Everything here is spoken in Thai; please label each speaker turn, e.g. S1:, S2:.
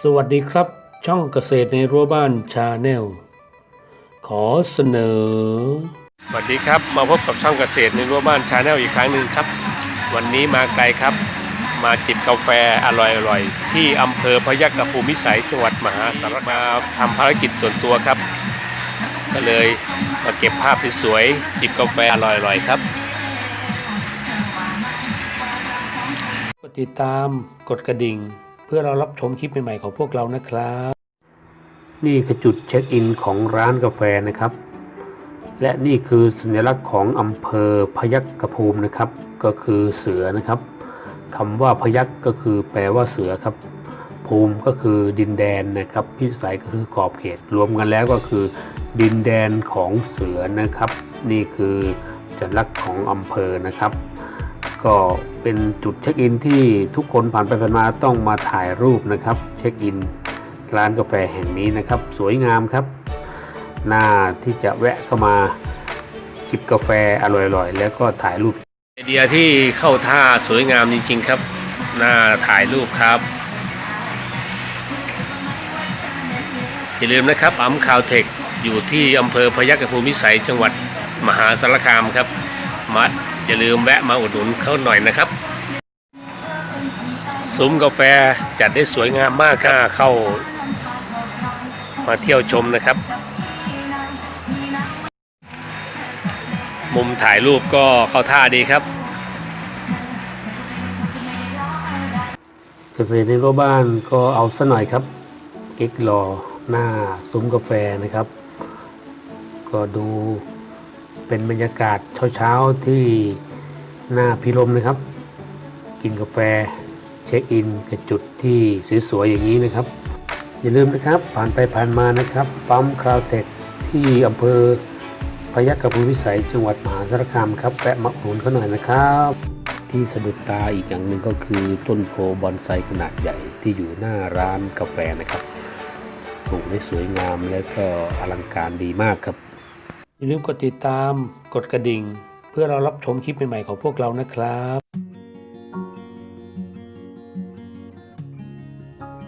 S1: สวัสดีครับ ช่องเกษตรในรั้วบ้านชาแนล ขอเสนอ สวัสดีครับ มาพบกับช่องเกษตรในรั้วบ้านชาแนลอีกครั้งหนึ่งครับ วันนี้มาไกลครับ มาจิบกาแฟอร่อยๆ ที่อำเภอพยัคฆภูมิวิสัยจังหวัดมหาสารคามทำภารกิจส่วนตัวครับ ก็เลยมาเก็บภาพสวยๆจิบกาแฟอร่อยๆครับกดติดตามกดกระดิ่ง เพื่อเรารับชมคลิปใหม่ๆของพวกเรานะครับ นี่คือจุดเช็คอินของร้านกาแฟนะครับ และนี่คือสัญลักษณ์ของอำเภอพยัคฆภูมินะครับ ก็คือเสือนะครับคำว่าพยัคฆ์ก็คือแปลว่าเสือครับ ภูมิก็คือดินแดนนะครับ พิสัยก็คือขอบเขตรวมกันแล้วก็คือ ดินแดนของเสือนะครับ นี่คือสัญลักษณ์ของอำเภอนะครับ ก็เป็นจุดเช็คอินที่ทุกคนผ่านไปผ่านมาต้องมาถ่ายรูปนะครับ เช็คอินร้านกาแฟแห่งนี้นะครับ สวยงามครับน่าที่จะแวะเข้ามาจิบกาแฟอร่อยๆ แล้วก็ถ่ายรูปไอเดียที่เข้าท่าสวยงามจริงๆครับน่าถ่ายรูปครับอย่าลืมนะครับอัมคาวเทคอยู่ที่อำเภอพยัคฆภูมิวิสัยจังหวัดมหาสารคามครับมา อย่าลืมแวะมาอุดหนุนเขาหน่อยนะครับซุ้มกาแฟจัดได้สวยงามมากค่ะเข้ามาเที่ยวชมนะครับ มุมถ่ายรูปก็เข้าท่าดีครับ เกษตรในรั้วบ้านก็เอาซะหน่อยครับเก๊กรอหน้าซุ้มกาแฟนะครับ ก็ดู เป็นบรรยากาศเช้าๆที่หน้าพิรมนะครับ กินกาแฟเช็คอินกับจุดที่สวยๆอย่างนี้นะครับ อย่าลืมนะครับผ่านไปผ่านมานะครับปั๊มคราวเทคที่อำเภอพยัคฆภูมิวิสัยจังหวัดมหาสารคามครับแวะมาอุดหนุนเขาหน่อยนะครับ ที่สะดุดตาอีกอย่างหนึ่งก็คือต้นโพบอนไซขนาดใหญ่ที่อยู่หน้าร้านกาแฟนะครับปลูกได้สวยงามและก็อลังการดีมากครับ อย่าลืมกดติดตาม กดกระดิ่ง เพื่อเรารับชมคลิปใหม่ๆของพวกเรานะครับ